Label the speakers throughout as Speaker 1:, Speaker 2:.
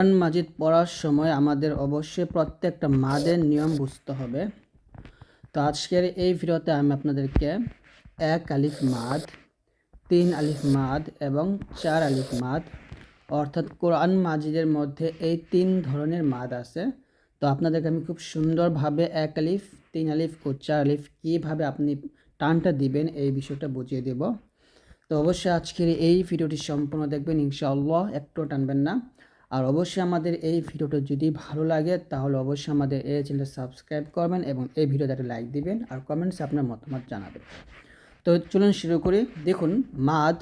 Speaker 1: কোরআন মাজিদ পড়ার সময় আমাদের অবশ্যই প্রত্যেকটা মাদের নিয়ম বুঝতে হবে। তো আজকের এই ভিডিওতে আমি আপনাদেরকে এক আলিফ মাদ, তিন আলিফ মাদ এবং চার আলিফ মাদ, অর্থাৎ কোরআন মাজিদের মধ্যে এই তিন ধরনের মাদ আছে। তো আপনাদেরকে আমি খুব সুন্দরভাবে এক আলিফ, তিন আলিফ ও চার আলিফ কীভাবে আপনি টানটা দিবেন এই বিষয়টা বুঝিয়ে দেব। তো অবশ্যই আজকের এই ভিডিওটি সম্পূর্ণ দেখবেন, ইনশাআল্লাহ একটু টানবেন না। আর অবশ্যই আমাদের এই ভিডিওটা যদি ভালো লাগে, তাহলে অবশ্যই আমাদের এই চ্যানেলটা সাবস্ক্রাইব করবেন এবং এই ভিডিওতে একটা লাইক দিবেন আর কমেন্টসে আপনার মতামত জানাবেন। তো চলুন শুরু করি। দেখুন, মাদ।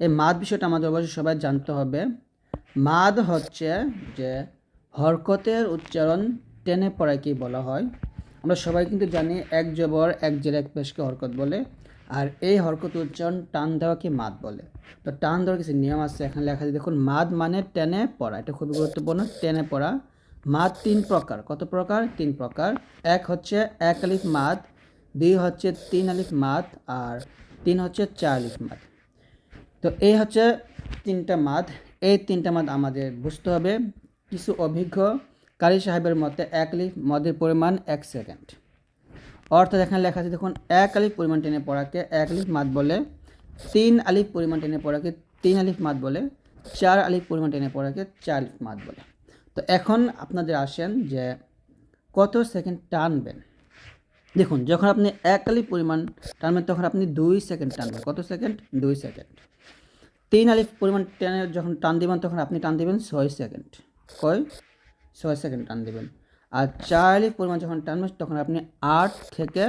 Speaker 1: এই মাদ বিষয়টা আমাদের অবশ্যই সবাই জানতে হবে। মাদ হচ্ছে যে হরকতের উচ্চারণ টেনে পড়াকে বলা হয়? আমরা সবাই কিন্তু জানি, এক জবর, এক জের এক পেশকে হরকত বলে। আর এই হরকত উচ্চারণ টান দেওয়াকে মাদ বলে। তো টান দেওয়ার কিছু নিয়ম আছে, এখানে লেখা আছে, দেখুন, মাদ মানে টেনে পড়া, এটা খুবই গুরুত্বপূর্ণ, টেনে পড়া। মাদ তিন প্রকার, কত প্রকার? তিন প্রকার। এক হচ্ছে এক আলিফ মাদ, দুই হচ্ছে তিন আলিফ মাদ, আর তিন হচ্ছে চার আলিফ মাদ। তো এই হচ্ছে তিনটা মাদ, এই তিনটা মাদ আমাদের বুঝতে হবে। কিছু অভিজ্ঞ কারি সাহেবের মতে এক লিফ মদের পরিমাণ এক সেকেন্ড। অর্থাৎ এখানে লেখা আছে, দেখুন, এক আলিফ পরিমাণ টেনে পড়াকে এক আলিফ মাদ বলে, তিন আলিফ পরিমাণ টেনে পড়াকে তিন আলিফ মাদ বলে, চার আলিফ পরিমাণ টেনে পড়াকে চার আলিফ মাদ বলে। তো এখন আপনাদের আসেন যে কত সেকেন্ড টানবেন। দেখুন, যখন আপনি এক আলিফ পরিমাণ টানবেন, তখন আপনি দুই সেকেন্ড টানবেন। কত সেকেন্ড? দুই সেকেন্ড। তিন আলিফ পরিমাণ টেনে যখন টান দিবেন, তখন আপনি টান দিবেন ছয় সেকেন্ড। কয়? ছয় সেকেন্ড টান দিবেন। আর চার আলিফ পরিমাণ যখন টানবেন তখন আপনি আট থেকে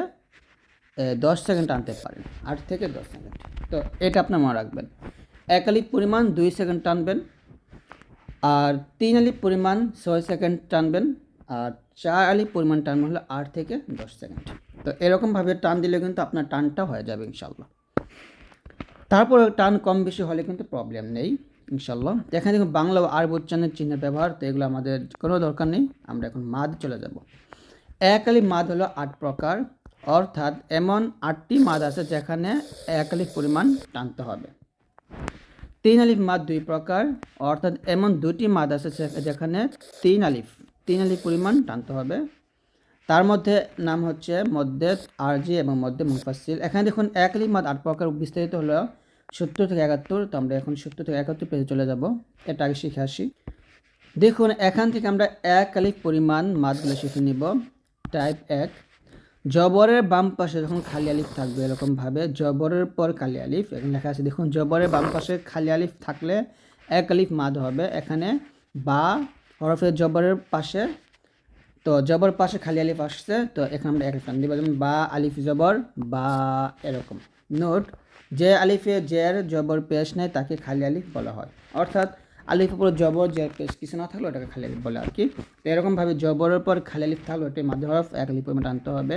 Speaker 1: দশ সেকেন্ড টানতে পারেন। আট থেকে দশ সেকেন্ড। তো এটা আপনার মনে রাখবেন। এক আলিফ পরিমাণ দুই সেকেন্ড টানবেন আর তিন আলিফ পরিমাণ ছয় সেকেন্ড টানবেন আর চার আলিফ পরিমাণ টানবেন হলো আট থেকে দশ সেকেন্ড। তো এরকমভাবে টান দিলে কিন্তু আপনার টানটা হয়ে যাবে ইনশাল্লাহ তারপর টান কম বেশি হলে কিন্তু প্রবলেম নেই। ইনশাল্লাহ এখানে দেখুন, বাংলা ও আরব উচ্চারণের চিহ্নের ব্যবহার, তো এগুলো আমাদের কোনো দরকার নেই, আমরা এখন মাদ চলে যাব। এক আলিফ মাদ হলো আট প্রকার, অর্থাৎ এমন আটটি মাদ আছে যেখানে এক আলিফ পরিমাণ টানতে হবে। তিন আলিফ মাদ দুই প্রকার, অর্থাৎ এমন দুটি মাদ আছে যেখানে তিন আলিফ তিন আলিফ পরিমাণ টানতে হবে। তার মধ্যে নাম হচ্ছে মধ্যে আরজি এবং মধ্যে মুফাসিল এখানে দেখুন এক আলিফ মাদ আট প্রকার বিস্তারিত হলো সত্তর থেকে একাত্তর, তো আমরা এখন সত্তর থেকে একাত্তর পেজে চলে যাব। এটা আগে শিখে আসি। দেখুন, এখান থেকে আমরা এক আলিফ পরিমাণ মাদগুলো শিখে নিব। টাইপ এক, জবরের বাম পাশে যখন খালি আলিফ থাকবে এরকমভাবে জবরের পর খালি আলিফ, এখানে লেখা আছে, দেখুন, জবরের বাম পাশে খালি আলিফ থাকলে এক আলিফ মাদ হবে। এখানে বা হরফের জবরের পাশে, তো জবর পাশে খালি আলিফ আসছে, তো এখানে আমরা এক টান দিব, যেমন বা আলিফ জবর, বা এরকম। নোট যে আলিফে জের, জবর পেশ নেয় তাকে খালি আলিফ বলা হয়। অর্থাৎ আলিফ উপর জবর, জের পেশ কিছু না থাকলে ওটাকে খালি আলিফ বলে আর কি। তো এরকমভাবে জবরের পর খালি আলিফ থাকলে ওটাই মাঝে হরফ এক আলিফ পরিমাণ টানতে হবে।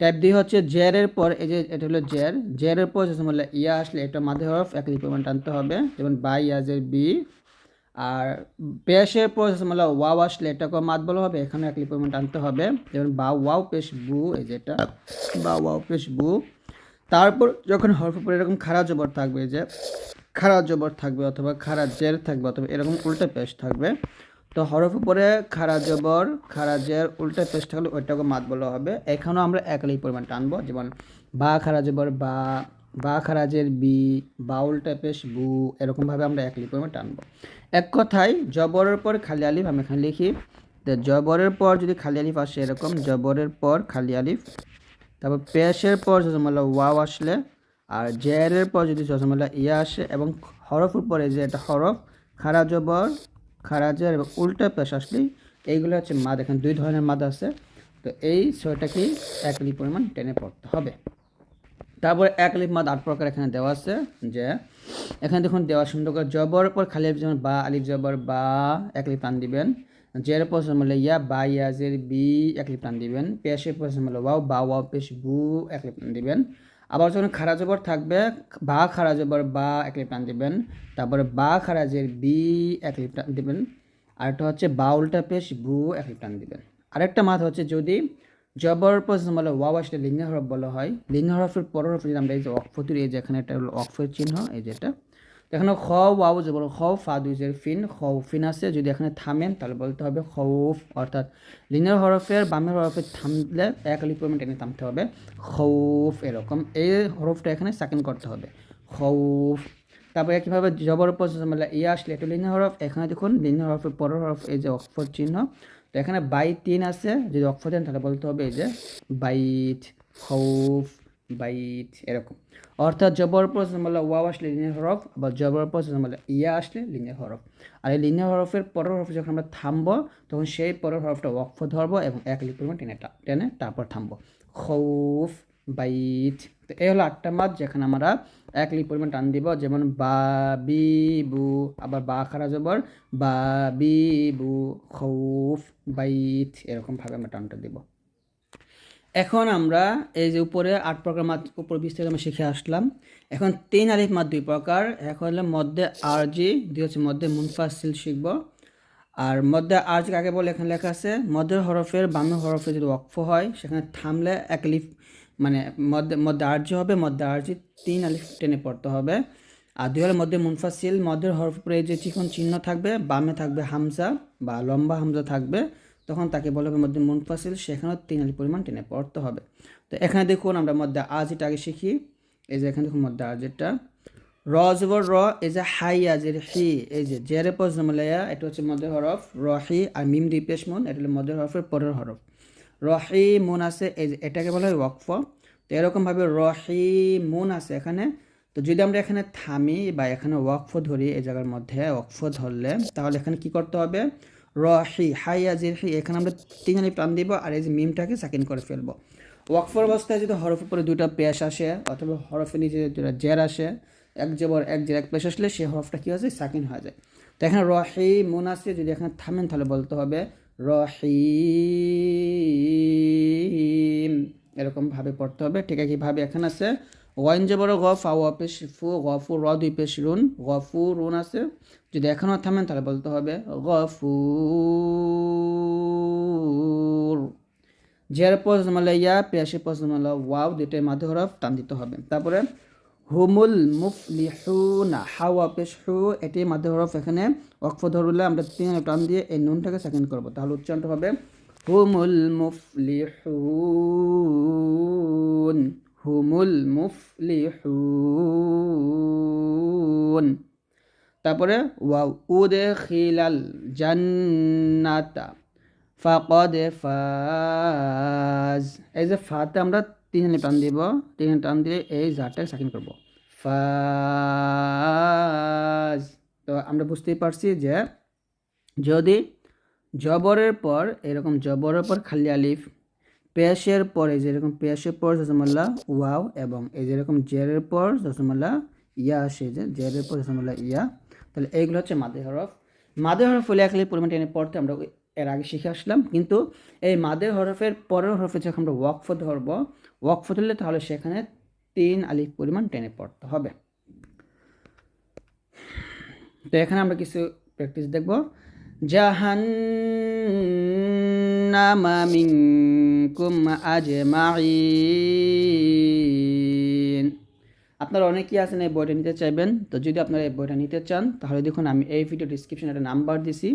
Speaker 1: টাইপ দুই হচ্ছে জেরের পর, এই যে এটা হলো জের। জেরের পর হলো ইয়া আসলে এটা মাঝে হরফ এক আলিফ পরিমাণ টানতে হবে। যেমন বা ইয়াজের বি আর পেশের পর মানে ওয়াও আসলে এটাকে মাত বলা হবে এখানে এক লিপ পরিমাণ টানতে হবে। যেমন বা ওয়াও পেশ বু, এই যেটা বা ওয়াও পেশ বু। তারপর যখন হরফ উপরে এরকম খারা জবর থাকবে যে খারা জবর থাকবে অথবা খারা জের থাকবে অথবা এরকম উল্টা পেশ থাকবে, তো হরফ উপরে খারা জবর খারা জের, উল্টা পেশ থাকলে ওইটাকে মাত বলা হবে। এখানেও আমরা এক পরিমাণ টানবো, যেমন বা খারা জবর, বা বা খারাজের বি, বা বাউল টাইপের বু, এরকমভাবে আমরা এক পরিমাণ টানবো। এক কথায়, জবরের পর খালি আলিফ, আমি এখানে লিখি জবরের পর যদি খালি আলিফ আসে এরকম, জবরের পর খালি আলিফ তারপর পেশের পর জজমাল্লা ওয়াও আসলে, আর জেয়ারের পর যদি জজমাল্লা ইয়া আসে এবং হরফের পরে যে এটা হরফ খারা জবর খারাজের এবং উল্টা পেশ আসলেই এইগুলো হচ্ছে মাদ, এখানে দুই ধরনের মাদ আছে। তো এই ছয়টাকেই এক লিপ পরিমাণ টেনে পড়তে হবে। তারপরে এক লিপ মাদ আট প্রকার এখানে দেওয়া আছে, যে এখানে দেখুন দেওয়া সুন্দর করে জবর পর খালি যেমন বা, আলিফ জবর বা, এক লিপ টান দিবেন। জের প্রশ্ন মানে ইয়া বা ইয়াজের বি এক লিপ দিবেন, পেশের প্রশ্ন মানে ওয়াও, বা ওয়াও, পেশ বু এক লিপ দিবেন। আবার যখন খারা জবর থাকবে, বা খারা জবর বা এক লিপ দিবেন, তারপরে বা খারাজের বি এক লিপ টান দিবেন। আরেকটা হচ্ছে বা উল্টা পেশ বু এক লিপ দিবেন। আরেকটা মাথা হচ্ছে যদি জবর পর বলে ওয়াও আসলে লিঙ্গ হরফ বলা হয় লিঙ্গ হরফের পর হরফ যদি আমরা এই যে অক্ষফতুর এই যে এখানে এটা হলো অক্ষের চিহ্ন, এই যেটা তো এখানে খ ওয়াও যে বলো খ ফা দুই জের ফিন খ ফিন আছে। যদি এখানে থামেন, তাহলে বলতে হবে খৌফ অর্থাৎ লিনের হরফের বামের হরফে থামলে এক পরিমাণ টেনে থামতে হবে। খৌফ এরকম। এই হরফটা এখানে সাকিন করতে হবে। খৌফ তারপরে কীভাবে জবর উপর মানে ইয়ে আসলে এটা লিনের হরফ, এখানে দেখুন লিনের হরফের পরের হরফ, এই যে অক্ষর চিহ্ন। তো এখানে বাই তিন আছে, যদি অক্ষর দেন তাহলে বলতে হবে এই যে বাইট খৌফ বাইট, এরকম। অর্থাৎ জবর পর মানে ওয়াও আসলে লিনের হরফ বা জবর পর মানে ইয়া আসলে লিনের হরফ। আর এই লিনের হরফের পরের হরফ যখন আমরা থামবো, তখন সেই পরের হরফটা ওয়াকফ ধরবো এবং এক লিপ পরিমাণ টেনে টেনে তারপর থামবো। খৌফ, বাইট। তো এই হলো আটটা মাদ যেখানে আমরা এক লিপ পরিমাণ টান দিব, যেমন বা, বি, বু, আবার বা খারা জবর, বা, বি, বু, খৌফ, বাইট, এরকমভাবে আমরা টানটা দিব। এখন আমরা এই যে উপরে আট প্রকার মাদ উপর বিস্তারিত আমরা শিখে আসলাম। এখন তিন আলিফ মাদ দুই প্রকার। এখন হলো মধ্যে আরজি দুই হচ্ছে মধ্যে মুনফাসিল শিখব। আর মধ্যে আর্জ কাকে বলে এখানে লেখা আছে, মধ্যের হরফের বাম হরফে যদি ওয়াকফ হয়, সেখানে থামলে এক লিফ মানে মধ্যে মধ্যে আর্জি হবে, মধ্যে আর্জি তিন আলিফ টেনে পড়তে হবে। আর দুই হলে মধ্যে মুনফাসিল মধ্যের হরফ উপরে যে চিকন চিহ্ন থাকবে, বামে থাকবে হামজা বা লম্বা হামজা থাকবে। তখন তাকে বলা হবে মধ্যে মুনফাসিল সেখানেও তিন আলিফ পরিমাণ টেনে পড়তে হবে। তো এখানে দেখুন আমরা মধ্যে আজিটা আগে শিখি, এই যে এখানে দেখুন মধ্যে আজিটা র জবর র, এই যে হাই আজের হি এই যে জেরে পজ জমলাইয়া এটা হচ্ছে মধ্যের হরফ রহি আর মিম দুই পেশ মন, এটা হলো মধ্যের হরফের পরের হরফ। রহি মুন আছে, এই যে এটাকে বলা হয় ওয়াকফ। তো এরকমভাবে রহি মুন আছে এখানে। তো যদি আমরা এখানে থামি বা এখানে ওয়াকফ ধরি, এই জায়গার মধ্যে ওয়াকফ ধরলে, তাহলে এখানে কি করতে হবে? রহি, হাই আজির হি এখানে আমরা তিন আলিফ টান দিব আর এই যে মিমটাকে সাকিন করে ফেলব। ওয়াকফর অবস্থায় যদি হরফের উপরে দুইটা পেশ আসে অথবা হরফের নিচে দুটা জের আসে, এক জবর এক জের এক পেশ আসলে সেই হরফটা কী হয়েছে সাকিন হয়ে যায়। তো এখানে রহি মুন আছে যদি এখানে থামেন তাহলে বলতে হবে রহিম। এরকমভাবে পড়তে হবে, ঠিক একইভাবে এখানে আছে ওয়াইন জবর গফ আউ পেশ ফু গফু র দুই রুন গফু রুন আছে। যদি এখনও থামেন, তাহলে বলতে হবে গফুর। জের পজ মানে ইয়া পেশে পজ মানে ওয়াও, দুইটাই মাঝে হরফ, টান দিতে হবে। তারপরে হুমুল মুফলিহুনা, হাওয়া পেশ এটি মাঝে হরফ এখানে। অক্ফ ধরলে আমরা তিন টান দিয়ে এই নুনটাকে সেকেন্ড করব। তাহলে উচ্চারণটা হবে হুমুল মুফলিহুন হুমুল মুফলিহুন। তারপরে উদে খিলাল জান্নাতা, ফাকদে ফাজ। এই যে ফাতে আমরা তিনখানে টান দিব, তিনখানে টান দিয়ে এই জারটাকে সাকিন করব। ফাজ। তো আমরা বুঝতেই পারছি যে যদি জবরের পর, এরকম জবরের পর খালি আলিফ, পেশের পরে যেরকম পেশের পর জসমল্লা ওয়াও, এবং এই যেরকম জেরের পর জসমল্লা ইয়া আসে যে, জেরের পর জসমল্লা ইয়া তাহলে এইগুলো হচ্ছে মাদে হরফ। মাদে হরফ হলে একলি পরিমাণ টেনে পড়তে আমরা এর আগে শিখে আসলাম। কিন্তু এই মাদের হরফের পরের হরফে যখন আমরা ওয়াকফ ধরবো, ওয়াকফ ধরলে তাহলে সেখানে তিন আলিফ পরিমাণ টেনে পড়তে হবে। তো এখানে আমরা কিছু প্র্যাকটিস দেখব। জাহান্নামা মিনকুম আজমাইন আপনারা অনেকেই আছেন এই বইটা নিতে চাইবেন। তো যদি আপনারা এই বইটা নিতে চান, তাহলে দেখুন আমি এই ভিডিও ডিসক্রিপশনে একটা নাম্বার দিছি।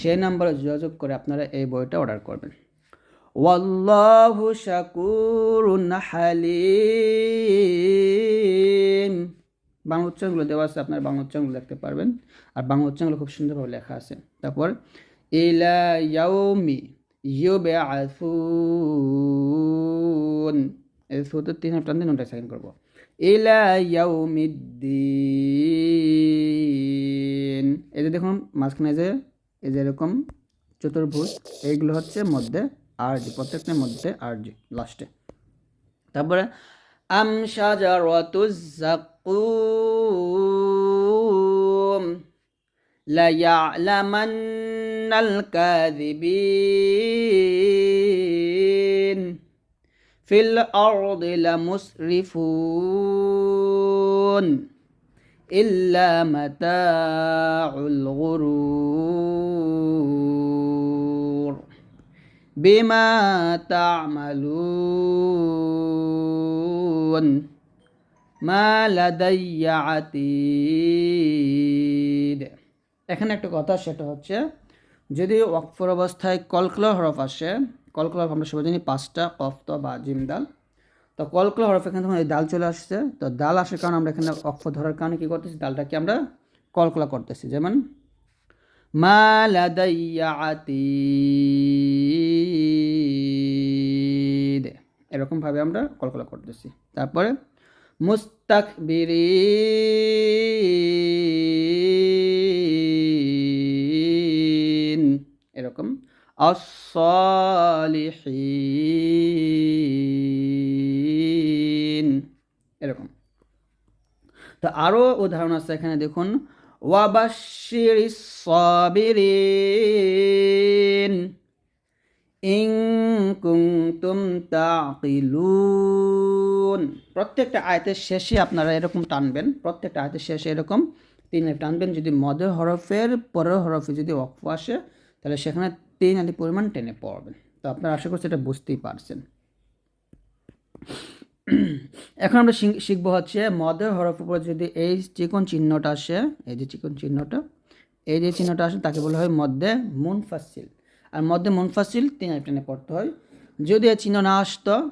Speaker 1: সেই নাম্বারে যোগাযোগ করে আপনারা এই বইটা অর্ডার করবেন। বাংলা উচ্চারণগুলো দেওয়া আছে, আপনার বাংলা উচ্চারণগুলো দেখতে পারবেন। আর বাংলা উচ্চারণগুলো খুব সুন্দরভাবে লেখা আছে। তারপর, ইলা ইয়াউমি ইউবআসুন। এই শুধু তিন টান দিন ওটা সেকেন্ড করব। ইলা ইয়াউমিদ্দিন। এই যে দেখুন, মাঝখানে যে, এই যে এরকম চতুর্ভুজ, এইগুলো হচ্ছে মধ্যে আরজি, প্রত্যেকটার মধ্যে আরজি, লাস্টে। তারপরে, আম সাজার জাকুম লা ফিল মুসরিফুন ইল্লা মাতাউল গুরুর। বিমা তা'মালুন। মা লাদাইয়া আতিদ। এখানে একটা কথা, সেটা হচ্ছে, যদি অক্ষর অবস্থায় কলকল হরফ আসে কলকলা আমরা সবাই জানি পাঁচটা, কফত বা জিম দাল তো কলকলা হরফ এখানে তখন এই ডাল চলে আসছে। তো ডাল আসার কারণে আমরা এখানে অক্ষ ধরার কারণে কী করতেছি? ডালটাকে আমরা কলকলা করতেছি। যেমন মা এরকমভাবে আমরা কলকলা করতেছি। তারপরে, মুস্তাকবিরিন অসলিহীন এরকম। তো আরও উদাহরণ আছে এখানে, দেখুন ওয়াবাশির সাবিরিন ইং তাকিলুন। প্রত্যেকটা আয়তের শেষে আপনারা এরকম টানবেন, প্রত্যেকটা আয়তের শেষে এরকম তিন টানবেন। যদি মদের হরফের পরের হরফে যদি অক্ফ আসে, তাহলে সেখানে তিন আলিফ পরিমাণ টেনে পড়বেন। তো আপনারা আশা করছি এটা বুঝতেই পারছেন। এখন আমরা শিখ- শিখব হচ্ছে মদের হরফ উপরে যদি এই চিকন চিহ্নটা আসে, এই যে চিকন চিহ্নটা, এই যে চিহ্নটা আসে, তাকে বলা হয় মধ্যে মুনফাসিল আর মধ্যে মুনফাসিল তিন আলিফ টেনে পড়তে হয়। যদি এই চিহ্ন না আসতো,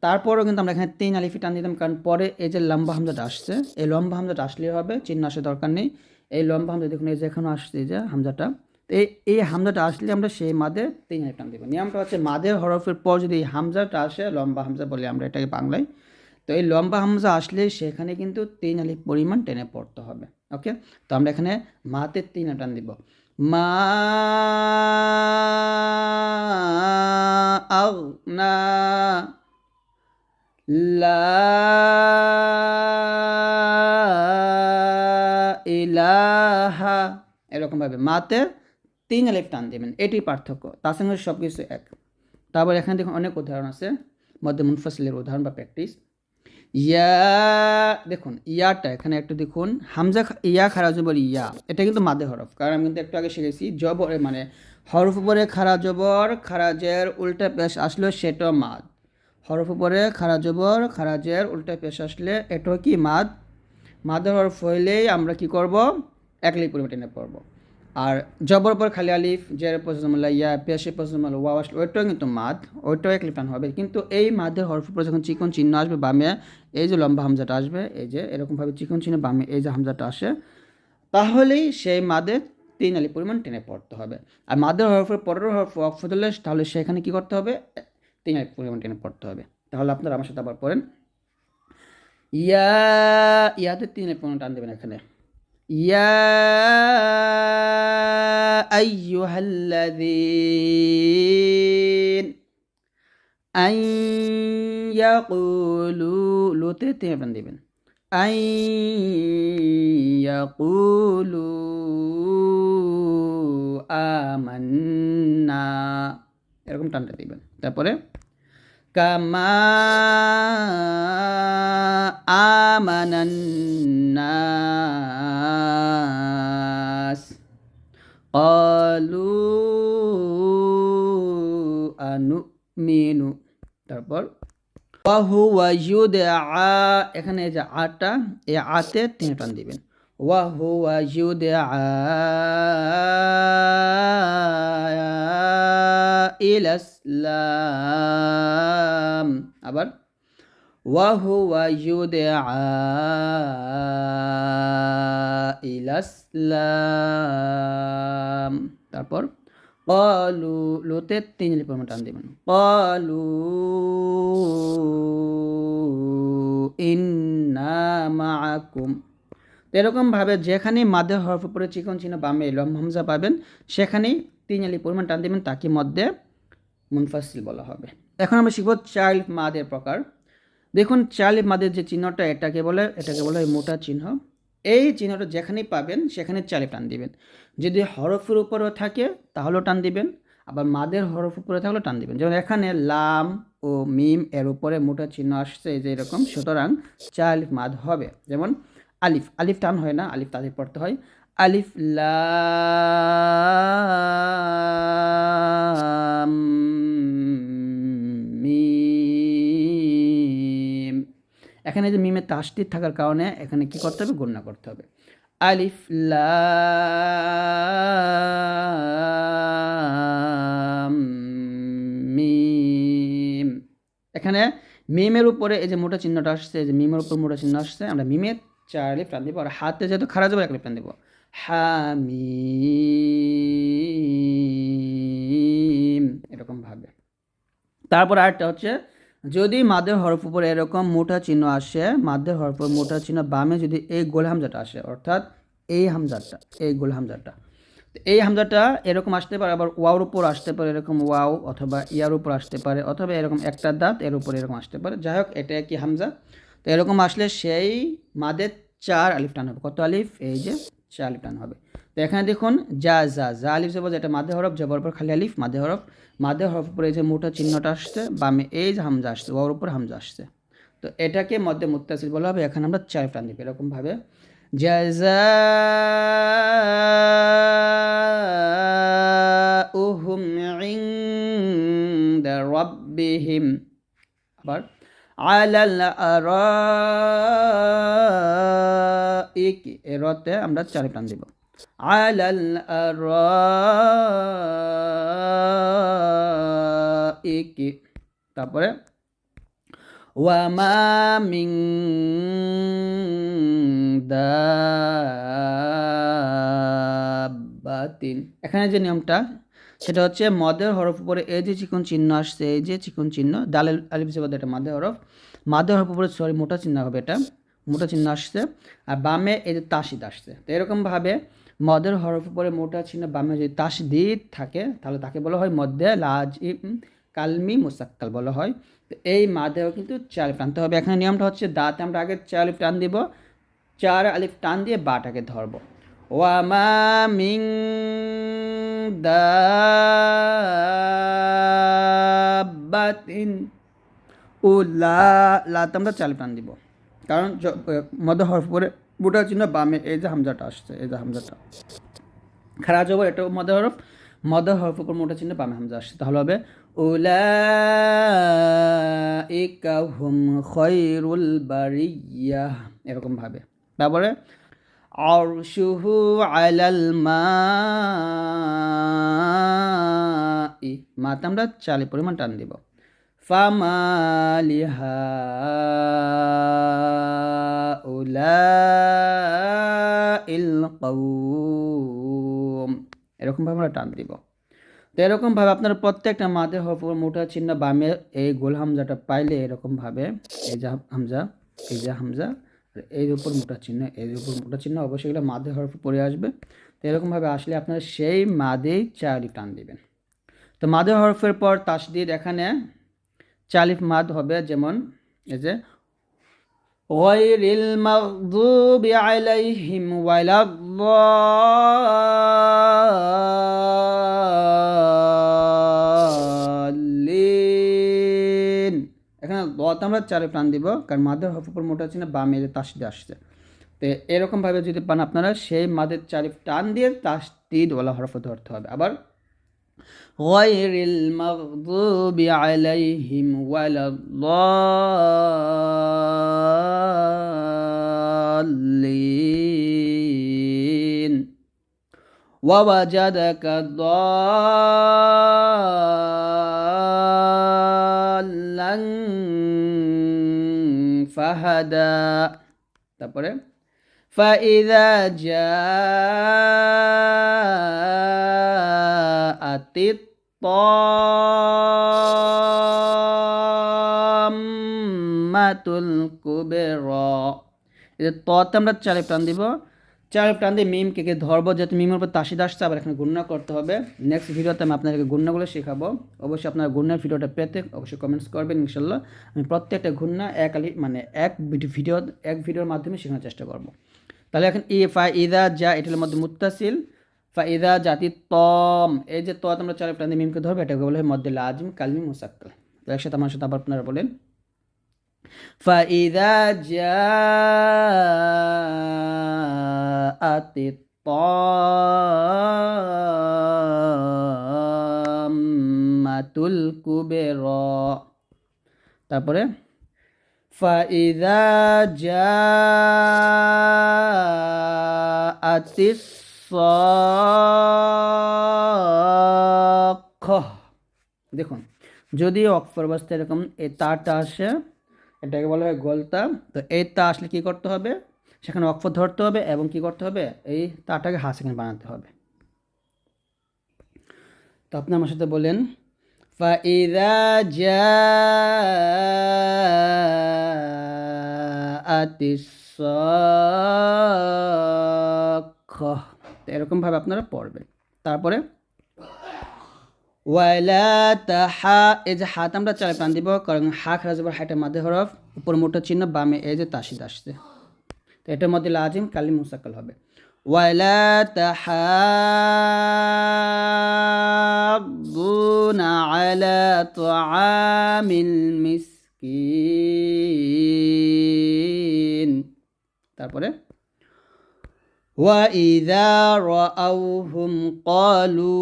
Speaker 1: তারপরেও কিন্তু আমরা এখানে তিন আলিফি টান দিতাম, কারণ পরে এই যে লম্বা হামজাটা আসছে, এই লম্বা হামজাটা আসলেই হবে, চিহ্ন আসার দরকার নেই। এই লম্বা হামজা দেখুন, এই যে এখনও আসছে যে হামজাটা। তো এই হামজাটা আসলে আমরা সেই মাদে তিন আলিফ টান দেবো। নিয়মটা হচ্ছে মাদের হরফের পর যদি এই হামজাটা আসে, লম্বা হামজা বলি আমরা এটাকে বাংলায়, তো এই লম্বা হামজা আসলে সেখানে কিন্তু তিন আলিফ পরিমাণ টেনে পড়তে হবে, ওকে? তো আমরা এখানে মাতে তিন টান দিব। মা আগনা লা ইলাহা এরকমভাবে মাতে তিন আলিফ টান দেবেন, এটি পার্থক্য। তার সঙ্গে সব কিছু এক। তারপর এখানে দেখুন অনেক উদাহরণ আছে, মধ্যে মুনফাসিলের উদাহরণ বা প্র্যাকটিস ইয়া, দেখুন, ইয়াটা এখানে একটু দেখুন, হামজা ইয়া খারা জবর ইয়া। এটা কিন্তু মাদে হরফ, কারণ আমি কিন্তু একটু আগে শিখেছি, জবর মানে হরফ উপরে খারা জবর, খারাজের উল্টা পেশ আসলো সেটা মাদ। হরফ উপরে খারা জবর, খারাজের উল্টা পেশ আসলে এটাও কি মাদ? মাদের হরফ হইলেই আমরা কি করব? একলি পরিমাণ পড়ব। আর জবর পর খালি আলিফ, জের পজমলা ইয়া, পেশে পজমলা ওয়াও, আসলে ওইটাও কিন্তু মাদ, ওইটাও এক লিটান হবে। কিন্তু এই মাদের হরফ উপরে যখন চিকন চিহ্ন আসবে বামে, এই যে লম্বা হামজাটা আসবে, এই যে এরকমভাবে চিকন চিহ্ন বামে এই যে হামজাটা আসে, তাহলেই সেই মাদের তিন আলি পরিমাণ টেনে পড়তে হবে। আর মাদের হরফের পরের হরফ ওয়াকফ দিলে তাহলে সেখানে কি করতে হবে? তিন আলি পরিমাণ টেনে পড়তে হবে। তাহলে আপনারা আমার সাথে আবার পড়েন। ইয়া, ইয়াতে তিন আলি পরিমাণ টান দেবেন এখানে। আইয়ুহাল্লাযীন আন ইয়াকুলু লোতে তিন টান দেবেন আন ইয়াকুলু আমান্না এরকম টানটা দিবেন। তারপরে কামা আমানান্নাস قالوا أنؤمن তারপর ওয়াহুয়া ইউদআ এখানে এই যে আটা এই আতে তিন টান দিবেন ওয়াহুয়া ইউদআ ইলাসলাম আবার ওয়াহুয়া ইউদআ ইলাসলাম তারপর কলু লোতে তিন পরিমাণ টান দিবেন কলু ইন্না এরকমভাবে যেখানে মাদের হরফ উপরে চিকন চিহ্ন বামে লম হামজা পাবেন, সেখানেই তিন আলি পরিমাণ টান দিবেন, তাকে মধ্যে মুনফাসিল বলা হবে। এখন আমরা শিখব চাইল্ড মাদের প্রকার। দেখুন, চাইল্ড মাদের যে চিহ্নটা, এটাকে বলে এটাকে বলে মোটা চিহ্ন। এই চিহ্নটা যেখানেই পাবেন, সেখানে চালে টান দিবেন। যদি হরফের উপরেও থাকে, তাহলেও টান দিবেন। আবার মাদের হরফ উপরে থাকলেও টান দিবেন। যেমন এখানে লাম ও মিম এর উপরে মোটা চিহ্ন আসছে যে এরকম। সুতরাং আলিফ মাদ হবে। যেমন আলিফ আলিফ টান হয় না, আলিফ তাদের পড়তে হয়। আলিফ লাম মিম। এখানে যে মিমে তাসটির থাকার কারণে এখানে কি করতে হবে? গণ্য করতে হবে। আলিফ লাম মিম। এখানে মিমের উপরে এই যে মোটা চিহ্নটা আসছে, এই যে মিমের উপর মোটা চিহ্ন আসছে, আমরা মিমের চার লিপ টান দিব, আর হাতে যেহেতু খারাপ যাবে, এক লিপ টান দিব। হামিম। এরকম ভাবে। তারপর আরেকটা হচ্ছে, যদি মাদের হরফ উপরে এরকম মোটা চিহ্ন আসে, মাদের হরফ মোটা চিহ্ন বামে যদি এই গোল হামজাটা আসে, অর্থাৎ এই হামজাটা, এই গোল হামজাটা এই হামজাটা এরকম আসতে পারে, আবার ওয়াওর উপর আসতে পারে এরকম ওয়াও অথবা ইয়ার উপর আসতে পারে, অথবা এরকম একটা দাঁত এর উপর এরকম আসতে পারে। যাই হোক, এটা কি হামজা। তো এরকম আসলে সেই মাদের চার আলিফ টান হবে। কত আলিফ? এই যে আলিফ টান হবে। তো এখানে দেখুন, যা যা যা আলিফ যাব যেটা মাদে হরফ যাবার পর খালি আলিফ মাদে হরফ। মাদে হরফ উপরে যে মোটা চিহ্নটা আসছে, বামে এই যে হামজা আসছে ওর উপর হামজা আসছে। তো এটাকে মধ্যে মুত্তাসিল বলা হবে, এখানে আমরা চার টান দিব এরকমভাবে। জাযাউহুম ইনদা রাব্বিহিম। আবার আরাইক এরতে আমরা চার টান দিব। আলাল আরাইক, তারপরে, ওয়ামা মিং দাবাতিন। এখানে যে নিয়মটা, সেটা হচ্ছে মদের হরফ উপরে এই যে চিকন চিহ্ন আসছে, এই যে চিকন চিহ্ন ডালের আলিফ জবাদ এটা মাদের হরফ। মাদের হরফ উপরে, সরি, মোটা চিহ্ন হবে এটা। মোটা চিহ্ন আসছে, আর বামে এই যে তাসিদ আসছে। তো এরকমভাবে মদের হরফ উপরে মোটা চিহ্ন বামে যদি তাসদিদ থাকে, তাহলে তাকে বলা হয় মধ্যে লাজ কালমি মুসাক্কাল বলা হয়। তো এই মাদেও কিন্তু চার টানতে হবে। এখানে নিয়মটা হচ্ছে দাঁতে আমরা আগে চার আলিফ টান দিব, চার আলিফ টান দিয়ে বাটাকে ধরবো। ওয়ামা মিং দাবাতিন ও লা লাতে আমরা চার আলিফ টান দিব। কারণ মধ্য হরফ পরে বুটা চিহ্ন বামে এই যে হামজাটা আসছে, এই যে হামজাটা। খারাপ জবর এটা মধ্য হরফ মধ্য হরফ উপর মোটা চিহ্ন বামে হামজা আসছে। তাহলে হবে হুম খৈরুল বারিয়া, এরকম ভাবে। তারপরে, আরশুহু আলাল মা মাতে আমরা চালি পরিমাণ টান দিব। ফামালিহা ইল কৌম এরকমভাবে আমরা টান দিব। তো এরকমভাবে আপনারা প্রত্যেকটা মাদের হরফ মোটা চিহ্ন বামে এই গোল হামজাটা পাইলে এরকমভাবে এই যে হামজা, এই যে হামজা এর উপর মোটা চিহ্ন, এর উপর মোটা চিহ্ন অবশ্যই এগুলো মাদে হরফ পড়ে আসবে। তো এরকমভাবে আসলে আপনারা সেই মাদেই চালিফ টান দিবেন। তো মাদে হরফের পর তাসদিদ এখানে চালিফ মাদ হবে, যেমন এই যে غير المغضوب عليهم ولا الضالين এখানে দত আমরা চারে প্রাণ দিব কারণ মাদের হরফ উপর মোটা চিহ্ন বা মেয়েদের তাসদি আসছে তো এরকমভাবে যদি পান আপনারা সেই মাদের চারিফ টান দিয়ে তাসদিদ ওলা হরফ ধরতে হবে আবার غير المغضوب عليهم ولا الضالين ووجدك ضالا فهدى তারপরে فإذا جاءت الطامة الكبرى এই যে ততে আমরা চারে প্রাণ দিব। চারে প্রাণ দিয়ে মিম কে ধরবো, যেহেতু মিমের উপর তাসিদ আসছে আবার এখানে গুণনা করতে হবে। নেক্সট ভিডিওতে আমি আপনাদেরকে গুণনাগুলো শেখাবো। অবশ্যই আপনার গুণনার ভিডিওটা পেতে অবশ্যই কমেন্টস করবেন ইনশাল্লাহ আমি প্রত্যেকটা গুণনা এক আলি মানে এক ভিডিও, এক ভিডিওর মাধ্যমে শেখানোর চেষ্টা করব। তাহলে এখন ই ফা ইদা যা এটার মধ্যে মুত্তাসিল। ফা ইদা জাতি তম। এই যে ত আমরা চার প্রান্তে মিমকে ধরবে, এটাকে বলে হয় মধ্যে লাজিম, কালমি, মুসাক্কাল। তো একসাথে আমার সাথে আবার আপনারা বলেন। فإذا جاءت الطامة الكبرى তারপরে فإذا جاءت الصاخة দেখুন যদি অক্ষর অবস্থায় এরকম এই তারটা আসে এটাকে বলা হয় গোলতা তো এই তা আসলে কী করতে হবে সেখানে অক্ষর ধরতে হবে এবং কি করতে হবে এই তারটাকে হাত সেখানে বানাতে হবে তো আপনি আমার সাথে বলেন فإذا جاءت الصاخة তো এরকমভাবে আপনারা পড়বেন তারপরে ওয়ালা তাহা, এই যে হাত আমরা চালে প্রাণ দিব, কারণ হা খারা যাবার হাইটা মাঝে হরফ উপর মোটা চিহ্ন, বামে এই যে তাসিদ আসছে। তো এটার মধ্যে লাজিম কালি মুসাক্কাল হবে। ওয়ালা তাহাদুন আলা তুআমিল মিসকিন। তারপরে? ওয়াইদা রাআউহুম ক্বালু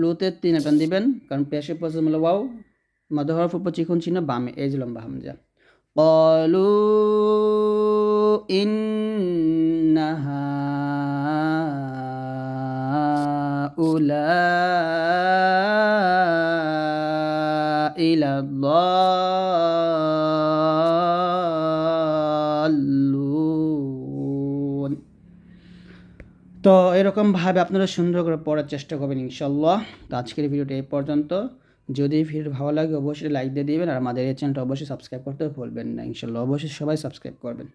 Speaker 1: লুতের তিন টান দিবেন, কারণ পেশে পছন্দ হলো ওয়াও মাদা হরফ উপর চিকন চিহ্ন, বামে, এই যে লম্বা হামজা। ক্বালু ইন্নাহা ইলাল্লাহুন তো এরকমভাবে আপনারা সুন্দর করে পড়ার চেষ্টা করবেন ইনশাল্লাহ তো আজকের ভিডিওটি এই পর্যন্ত। যদি ভিডিও ভালো লাগে, অবশ্যই লাইক দিয়ে দিবেন। আর আমাদের এই চ্যানেলটা অবশ্যই সাবস্ক্রাইব করতে ভুলবেন না। ইনশাল্লাহ অবশ্যই সবাই সাবস্ক্রাইব করবেন।